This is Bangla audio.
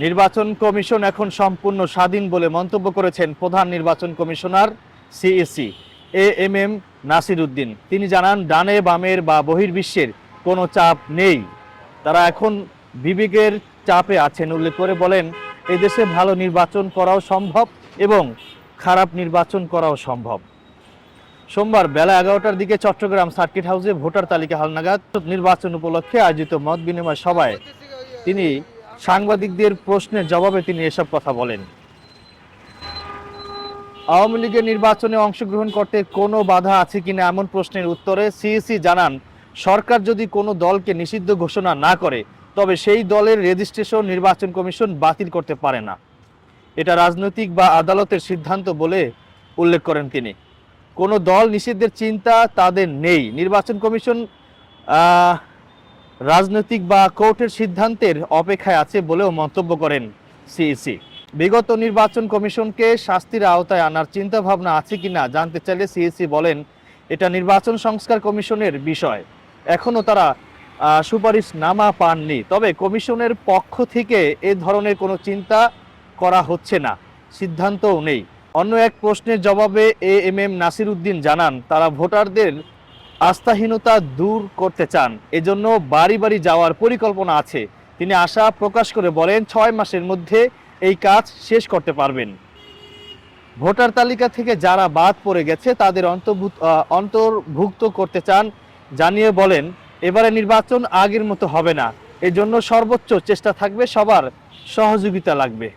নির্বাচন কমিশন এখন সম্পূর্ণ স্বাধীন বলে মন্তব্য করেছেন প্রধান নির্বাচন commissioner CEC A M M Nasir Uddin. তিনি জানান, ডানে বামের বা বহির্বিশ্বের কোনো চাপ নেই। তারা এখন বিবেকের চাপে আছেন, উল্লেখ করে বলেন, এদেশে ভালো নির্বাচন করাও সম্ভব এবং খারাপ নির্বাচন করাও সম্ভব। সোমবার বেলা এগারোটার দিকে চট্টগ্রাম সার্কিট হাউসে ভোটার তালিকা হালনাগাদ। নির্বাচন উপলক্ষে আয়োজিত মত বিনিময় সভায় তিনি সাংবাদিকদের প্রশ্নের জবাবে তিনি এসব কথা বলেন। আওয়ামী লীগের নির্বাচনে অংশগ্রহণ করতে কোনো বাধা আছে কিনা এমন প্রশ্নের উত্তরে সিইসি জানান, সরকার যদি কোনো দলকে নিষিদ্ধ ঘোষণা না করে, তবে সেই দলের রেজিস্ট্রেশন নির্বাচন কমিশন বাতিল করতে পারে না। এটা রাজনৈতিক বা আদালতের সিদ্ধান্ত বলে উল্লেখ করেন তিনি। কোনো দল নিষিদ্ধের চিন্তা তাদের নেই। নির্বাচন কমিশন রাজনৈতিক বা কোর্টের সিদ্ধান্তের অপেক্ষায় আছে বলেও মন্তব্য করেন সিইসি। বিগত নির্বাচন কমিশনকে শাস্তির আওতায় আনার চিন্তা ভাবনা আছে কিনা জানতে চাইলে সিইসি বলেন, এটা নির্বাচন সংস্কার কমিশনের বিষয়। এখনও তারা সুপারিশ নামা পাননি। তবে কমিশনের পক্ষ থেকে এ ধরনের কোনো চিন্তা করা হচ্ছে না। সিদ্ধান্তও নেই। অন্য এক প্রশ্নের জবাবে A M M Nasir Uddin জানান, তারা ভোটারদের আস্থাহীনতা দূর করতে চান, এজন্য বাড়ি বাড়ি যাওয়ার পরিকল্পনা আছে। তিনি আশা প্রকাশ করে বলেন, ছয় মাসের মধ্যে এই কাজ শেষ করতে পারবেন। ভোটার তালিকা থেকে যারা বাদ পড়ে গেছে, তাদের অন্তর্ভুক্ত অন্তর্ভুক্ত করতে চান জানিয়ে বলেন, এবারে নির্বাচন আগের মতো হবে না। এজন্য সর্বোচ্চ চেষ্টা থাকবে, সবার সহযোগিতা লাগবে।